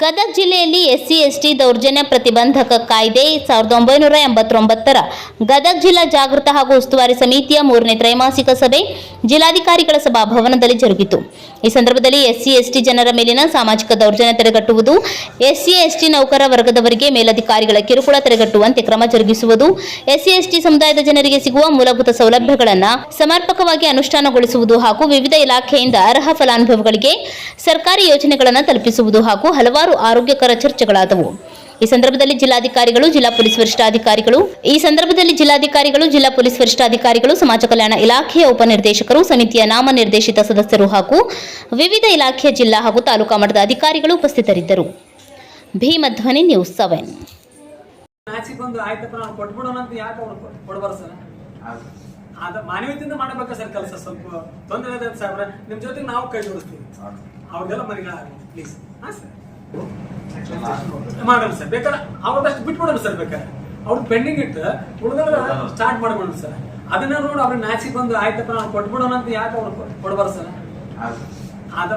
ಗದಗ ಜಿಲ್ಲೆಯಲ್ಲಿ SC, ST ದೌರ್ಜನ್ಯ ಪ್ರತಿಬಂಧಕ ಕಾಯ್ದೆ ಸಾವಿರದ ಒಂಬೈನೂರ ಎಂಬತ್ತೊಂಬತ್ತರ. ಗದಗ ಜಿಲ್ಲಾ ಜಾಗೃತ ಹಾಗೂ ಉಸ್ತುವಾರಿ ಸಮಿತಿಯ ಮೂರನೇ ತ್ರೈಮಾಸಿಕ ಸಭೆ ಜಿಲ್ಲಾಧಿಕಾರಿಗಳ ಸಭಾಭವನದಲ್ಲಿ ಜರುಗಿತು. ಈ ಸಂದರ್ಭದಲ್ಲಿ ಎಸ್ಸಿ, ಎಸ್ಟಿ ಜನರ ಮೇಲಿನ ಸಾಮಾಜಿಕ ದೌರ್ಜನ್ಯ ತಡೆಗಟ್ಟುವುದು, ಎಸ್ಸಿ, ಎಸ್ಟಿ ನೌಕರ ವರ್ಗದವರಿಗೆ ಮೇಲಧಿಕಾರಿಗಳ ಕಿರುಕುಳ ತಡೆಗಟ್ಟುವಂತೆ ಕ್ರಮ ಜರುಗಿಸುವುದು, ಎಸ್ಸಿ, ಎಸ್ಟಿ ಸಮುದಾಯದ ಜನರಿಗೆ ಸಿಗುವ ಮೂಲಭೂತ ಸೌಲಭ್ಯಗಳನ್ನು ಸಮರ್ಪಕವಾಗಿ ಅನುಷ್ಠಾನಗೊಳಿಸುವುದು ಹಾಗೂ ವಿವಿಧ ಇಲಾಖೆಯಿಂದ ಅರ್ಹ ಫಲಾನುಭವಿಗಳಿಗೆ ಸರ್ಕಾರಿ ಯೋಜನೆಗಳನ್ನು ತಲುಪಿಸುವುದು ಹಾಗೂ ಹಲವಾರು ಆರೋಗ್ಯಕರ ಚರ್ಚೆಗಳಾದವು. ಈ ಸಂದರ್ಭದಲ್ಲಿ ಜಿಲ್ಲಾಧಿಕಾರಿಗಳು ಜಿಲ್ಲಾ ಪೊಲೀಸ್ ವರಿಷ್ಠಾಧಿಕಾರಿಗಳು ಈ ಸಂದರ್ಭದಲ್ಲಿ ಜಿಲ್ಲಾಧಿಕಾರಿಗಳು ಜಿಲ್ಲಾ ಪೊಲೀಸ್ ವರಿಷ್ಠಾಧಿಕಾರಿಗಳು ಸಮಾಜ ಕಲ್ಯಾಣ ಇಲಾಖೆಯ ಉಪನಿರ್ದೇಶಕರು ಸಮಿತಿಯ ನಾಮನಿರ್ದೇಶಿತ ಸದಸ್ಯರು ಹಾಗೂ ವಿವಿಧ ಇಲಾಖೆಯ ಜಿಲ್ಲಾ ಹಾಗೂ ತಾಲೂಕಾ ಮಟ್ಟದ ಅಧಿಕಾರಿಗಳು ಉಪಸ್ಥಿತರಿದ್ದರು. Bhimadhwani news seven. ಸರ್? ಅದ ಮಾನವೀಯತೆಯಿಂದ ಮಾಡಬೇಕ ಸರ್ ಕೆಲಸ? ಸ್ವಲ್ಪ ತೊಂದರೆ ಇದೆ ಸಾಹೇಬ್ರೆ ನಿಮ್ ಜೊತೆಗೆ ನಾವು ಕೈ ಜೋಡಿಸ್ತೀವಿ. ಅವ್ರಿಗೆಲ್ಲ ಪ್ಲೀಸ್ ಹಾ ಸರ್. ಮಾಡೋಣ ಸರ್. ಬೇಕಾದ್ರೆ ಅವ್ರದಷ್ಟು ಬಿಟ್ಬಿಡೋಣ ಸರ್ ಬೇಕಾದ್ರೆ. ಅವ್ರು ಪೆಂಡಿಂಗ್ ಇಟ್ಟು ಉಳಿದ್ರೆ ಸ್ಟಾರ್ಟ್ ಮಾಡ್ಬಿಡೋಣ ಸರ್. ಅದನ್ನ ನೋಡಿ ಅವ್ರಿಗೆ ನಾಚಿಕ್ ಬಂದು ಆಯ್ತಪ್ಪ ನಾವು ಕೊಟ್ಬಿಡೋಣ ಅಂತ ಯಾಕೆ ಅವ್ರು ಕೊಡ್ಬಾರ ಸರ್? ಅದ